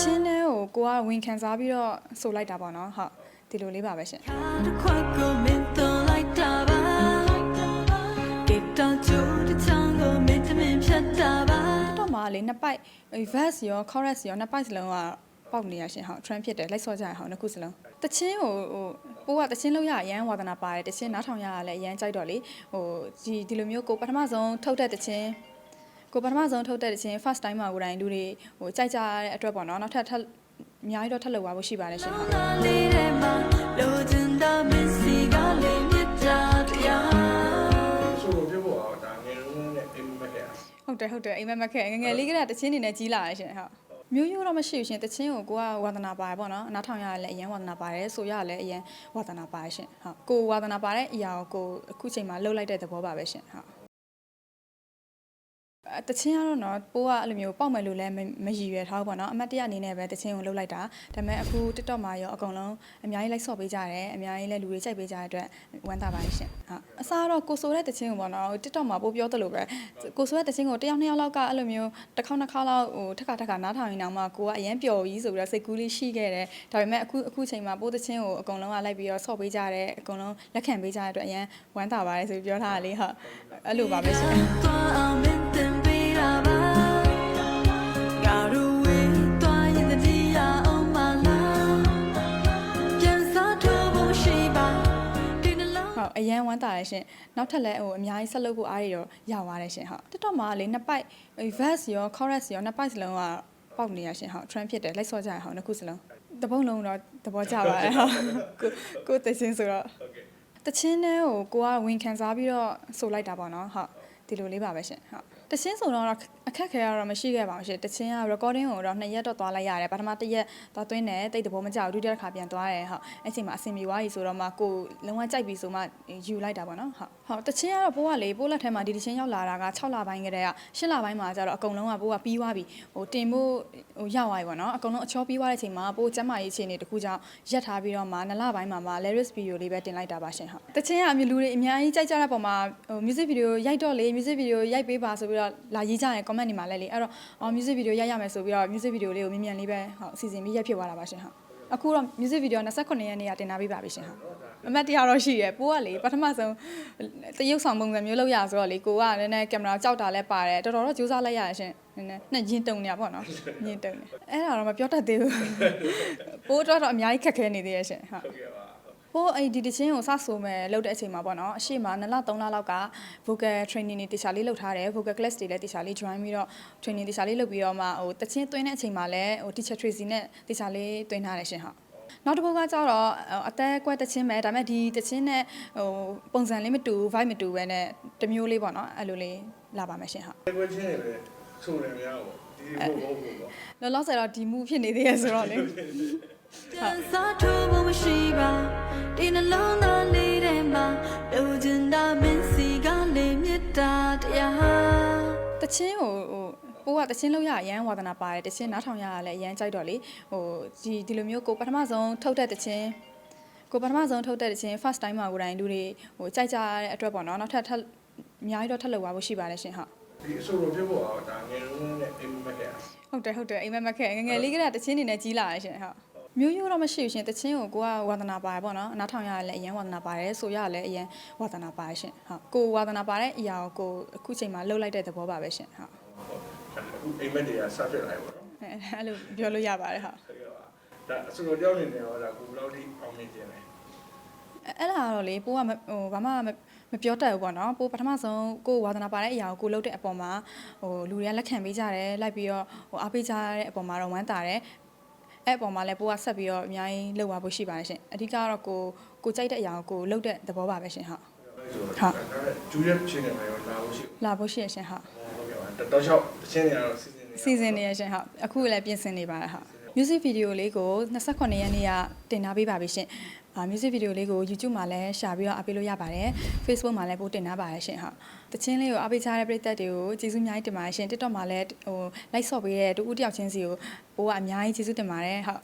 ချင်းတဲ့ကိုကိုကဝင်ခံစားပြီးတော့ဆိုလိုက်တာပေါ့နော်ဟုတ်ဒီလိုလေးပါပဲရှင်တစ်ခွက်ကိုမင်းသွန်လိုက်တာပါကစ်တောင်ကျိုးတစ်ချောင်းကိုမင်းတမင်ဖြတ်တာပါတော့မှလေနှစ်ပိုက် verse ရော chorus ရောနှစ်ပိုက်စလုံးကပေါက်နေရရှင်ဟုတ် trend ဖြစ်တယ်လိုက်စောကြရအောင်နှစ်ခုစလုံး တချင်းကိုဟိုပိုးကတချင်းလောက်ရအရန်ဝါသနာပါတယ်တချင်းနားထောင်ရရလဲအရန်ကြိုက်တော့လေဟိုဒီဒီလိုမျိုးကိုပထမဆုံးထုတ်တဲ့တချင်းကိုပထမဆုံးထုတ်တဲ့တချင်း first time မှာကိုယ်တိုင်လူတွေဟိုကြိုက်ကြတဲ့အတွက်ပေါ့နော်နောက်ထပ်ထပ်အများကြီးတော့ထပ်လုပ်သွားဖို့ရှိပါတယ်ရှင်ဟုတ်နာလေးထဲမှာလိုချင်တာမင်းစီကလေးမြတ်တာတရားဆိုလိုပြဖို့อ่ะဒါငယ်လုံးနဲ့အိမ်မက်ခဲ့ရဟုတ်တယ်ဟုတ်တယ်အိမ်မက်မက်ခဲ့ငယ်ငယ်လေးကတည်းကတချင်းနေနဲ့ကြီးလာရရှင်ဟုတ် မျိုးရိုးတော့မရှိဘူးရှင်တချင်းကိုကိုကဝါသနာပါတယ်ပေါ့နော်အနားထောင်ရရလဲအရင်ဝါသနာပါတယ်ဆိုရရလဲအရင်ဝါသနာပါတယ်ရှင်ဟုတ်ကိုဝါသနာပါတဲ့အရာကိုကိုအခုချိန်မှာလှုပ်လိုက်တဲ့သဘောပါပဲရှင်ဟုတ်အဲ တချင်းကတော့နော်ပိုးကအဲ့လိုမျိုးပေါက်မယ်လို့လည်းမမရည်ရွယ်ထားဘူးပေါ့နော်အမတ်တရအနေနဲ့ပဲတချင်းကိုလှုပ်လိုက်တာဒါပေမဲ့အခု TikTok မှာရောအကုန်လုံးအများကြီးလိုက်ဆော့ပေးကြတယ်အများကြီးလည်းလူတွေကြိုက်ပေးကြတဲ့အတွက်ဝမ်းသာပါတယ်ရှင်ဟုတ်အစားတော့ကိုဆိုတဲ့တချင်းကိုပေါ့နော် TikTok မှာပို့ပြောသလိုပဲကိုဆိုတဲ့တချင်းကိုတစ်ယောက်နှစ်ယောက်လောက်ကအဲ့လိုမျိုးတစ်ခေါက်နှစ်ခေါက်လောက်ဟိုထက်ခါထက်ခါနားထောင်ရင်တော့မှကိုကအရန်ပျော်ကြီးဆိုပြီးတော့စိတ်ကူးလေးရှိခဲ့တယ်ဒါပေမဲ့အခုအခုချိန်မှာပို့တချင်းကိုအကုန်လုံးကလိုက်ပြီးတော့ဆော့ပေးကြတယ်အကုန်လုံးလက်ခံပေးကြတဲ့အတွက်အရန်ဝမ်းသာပါတယ်ဆိုပြီးပြောထားတာလေးဟုတ်အဲ့လိုပါပဲရှင် အရန်ဝမ်းသာတယ်ရှင်နောက်ထပ်လည်းဟိုအများကြီးဆက်လုပ်ဖို့အားရတော့ရပါတယ်ရှင်ဟုတ် TikTok မှာလေနှစ်ပိုက် verse ရော chorus ရောနှစ်ပိုက်စလုံးကပေါက်နေရရှင်ဟုတ် trend ဖြစ်တယ်လိုက်ဆော့ကြရအောင်နှစ်ခုစလုံးတပုံလုံးတော့သဘောကျပါတယ်ဟုတ်ကိုကိုတချင်းဆိုတော့တချင်းနဲ့ဟိုကိုကဝင်ခံစားပြီးတော့ဆိုလိုက်တာပေါ့နော်ဟုတ်ဒီလိုလေးပါပဲရှင်ဟုတ် တချင်းဆိုတော့အခက်ခဲရတော့မရှိခဲ့ပါဘူးရှင်တချင်းက recording ကိုတော့နှစ်ရက်တော့သွားလိုက်ရတယ်ပထမတစ်ရက်သွားသွင်းတယ်တိတ်တဘောမကြောက်ဒုတိယတစ်ခါပြန်သွားတယ်ဟုတ်အဲ့ချိန်မှာအဆင်ပြေသွားပြီဆိုတော့မှကိုလုံးဝကြိုက်ပြီဆိုမှယူလိုက်တာပေါ့နော်ဟုတ်ဟုတ်တချင်းကတော့ပိုးကလေပိုးလက်ထဲမှာဒီတချင်းရောက်လာတာက6လပိုင်းကတည်းက8လပိုင်းမှာကျတော့အကုန်လုံးကပိုးကပြီးသွားပြီဟိုတင်ဖို့ဟိုရောက်သွားပြီပေါ့နော်အကုန်လုံးအချောပြီးသွားတဲ့အချိန်မှာပိုးကျမ်းမာရေးအခြေအနေတခုကြောင့်ရက်ထားပြီးတော့မှ2လပိုင်းမှာမှ lyrics video လေးပဲတင်လိုက်တာပါရှင်ဟုတ်တချင်းကအမျိုးလူတွေအများကြီးကြိုက်ကြတဲ့ပုံမှာဟို music video ရိုက်တော့လေ music video ရိုက်ပေးပါဆိုပြီးပြီးတော့လာရေးကြရင် comment တွေမှာလည်းလေအဲ့တော့အော် music video ရိုက်ရမယ်ဆိုပြီးတော့ music video လေးကိုမြန်မြန်လေးပဲဟောအစီအစဉ်ပြီးရက်ဖြစ်သွားတာပါရှင်ဟောအခုတော့ music video 29ရက်နေ့ကတင်လာပေးပါပြီရှင်ဟောအမတ်တရားတော့ရှိရယ်ပိုးကလေပထမဆုံးတရုပ်ဆောင်ပုံစံမျိုးလောက်ရဆိုတော့လေကိုကနည်းနည်းကင်မရာကြောက်တာလည်းပါတယ်တော်တော်တော့ကြိုးစားလိုက်ရရှင်နည်းနည်းနှစ်ရင်းတုံနေရပေါ့နော်ရင်းတုံနေအဲ့ဒါတော့မပြောတတ်သေးဘူးပိုးတော့တော့အများကြီးခက်ခဲနေသေးရရှင်ဟုတ်ကဲ့ပါ ဟိုအဲ့ဒီတချင်းကိုစဆိုမယ်လုပ်တဲ့အချိန်မှာပေါ့နော်အရှိမ2လ3လလောက်က vocal training တွေတခြားလေးလုပ်ထားတယ် vocal class တွေလည်းတခြားလေး join ပြီးတော့ training တခြားလေးလုပ်ပြီးတော့မှဟိုတချင်းသွင်းတဲ့အချိန်မှာလည်းဟို teacher Tracy နဲ့တခြားလေးသွင်းထားတယ်ရှင်ဟုတ်နောက်တစ်ခုကကြတော့အသက်ကွက်တချင်းပဲဒါပေမဲ့ဒီတချင်းနဲ့ဟိုပုံစံလေးမတူ vibe မတူပဲနဲ့တစ်မျိုးလေးပေါ့နော်အဲ့လိုလေးလာပါမယ်ရှင်ဟုတ်ကွက်ချင်းတွေပဲဆိုတယ်များပေါ့ဒီဘုတ်ဘုတ်ဘုတ်ပေါ့လောလောဆယ်တော့ဒီမှုဖြစ်နေသေးရဆိုတော့လေပြန်စားထိုးဖို့မရှိပါ ဒီနှလုံးသားလေးထဲမှာလိုချင်တာမင်းစီကလေးမြတ်တာတရားတချင်းကိုဟိုပိုးကတချင်းလောက်ရအရန်ဝါသနာပါတယ်တချင်းနားထောင်ရရလဲအရန်ကြိုက်တော့လေဟိုဒီဒီလိုမျိုးကိုပထမဆုံးထုတ်တဲ့တချင်းကိုပထမဆုံးထုတ်တဲ့တချင်း first time မှာကိုယ်တိုင်လူတွေဟိုကြိုက်ကြတဲ့အတွက်ပေါ့နော်နောက်ထပ်ထပ်အများကြီးတော့ထပ်လုပ်သွားဖို့ရှိပါတယ်ရှင်ဟုတ်ဒီဆိုလိုပြဖို့อ่ะဒါငယ်လုံးနဲ့အိမ်မက်ခဲ့ရဟုတ်တယ်ဟုတ်တယ်အိမ်မက်မက်ခဲ့ငယ်ငယ်လေးကတည်းကတချင်းနေနဲ့ကြီးလာရရှင်ဟုတ် မျိုးရိုးတော့မရှိဘူးရှင်တချင်းကိုကိုကဝါသနာပါတယ်ပေါ့နော်အနားထောင်ရရလဲအရန်ဝါသနာပါတယ်ဆိုရရလဲအရန်ဝါသနာပါတယ်ရှင်ဟုတ်ကိုဝါသနာပါတဲ့အရာကိုကိုအခုချိန်မှာလှုပ်လိုက်တဲ့သဘောပါပဲရှင်ဟုတ်အခုအိမ်မက်တွေကစဖြစ်လာပြီပေါ့နော်အဲအဲ့လိုပြောလို့ရပါတယ်ဟုတ်ဟုတ်ကဲ့ပါဒါဆိုလိုကြောက်နေတယ်ဟောဒါကိုဘယ်လောက်ထိအောင်မြင်ခြင်းလဲအဲ့အဲ့ဒါကတော့လေပိုးကမဟိုဘာမှမမပြောတတ်ဘူးပေါ့နော်ပိုးပထမဆုံးကိုယ်ဝါသနာပါတဲ့အရာကိုကိုလုပ်တဲ့အပေါ်မှာဟိုလူတွေကလက်ခံပေးကြတယ်လိုက်ပြီးတော့ဟိုအားပေးကြတဲ့အပေါ်မှာတော့ဝမ်းသာတယ် အဲ့အပေါ်မှာလည်းပိုးကဆက်ပြီးတော့အများကြီးလှုပ်သွားဖို့ရှိပါတယ်ရှင်အဓိကတော့ကိုကိုကြိုက်တဲ့အရာကိုကိုလုပ်တဲ့သဘောပါပဲရှင်ဟုတ်ဟုတ်ဂျူရက်ချင်းနေမှာရောလာလို့ရှိလာဖို့ရှိရရှင်ဟုတ်ဟုတ်ကဲ့ပါတော့ချောက်ချင်းနေရတော့စီစဉ်နေစီစဉ်နေရရှင်ဟုတ်အခုလည်းပြင်ဆင်နေပါတယ်ဟုတ် music video လေးကို28ရက်နေ့ကတင်ထားပေးပါပြီရှင်အာ music video လေးကို YouTube မှာလည်းရှာပြီးတော့အားပေးလို့ရပါတယ် Facebook မှာလည်းပို့တင်ထားပါတယ်ရှင်ဟုတ်တချင်းလေးကိုအားပေးချတဲ့ပရိသတ်တွေကိုကျေးဇူးအများကြီးတင်ပါတယ်ရှင် TikTok မှာလည်းဟို like ဆော့ပေးတဲ့တူဦးတယောက်ချင်းစီကိုပို့ကအများကြီးကျေးဇူးတင်ပါတယ်ဟုတ်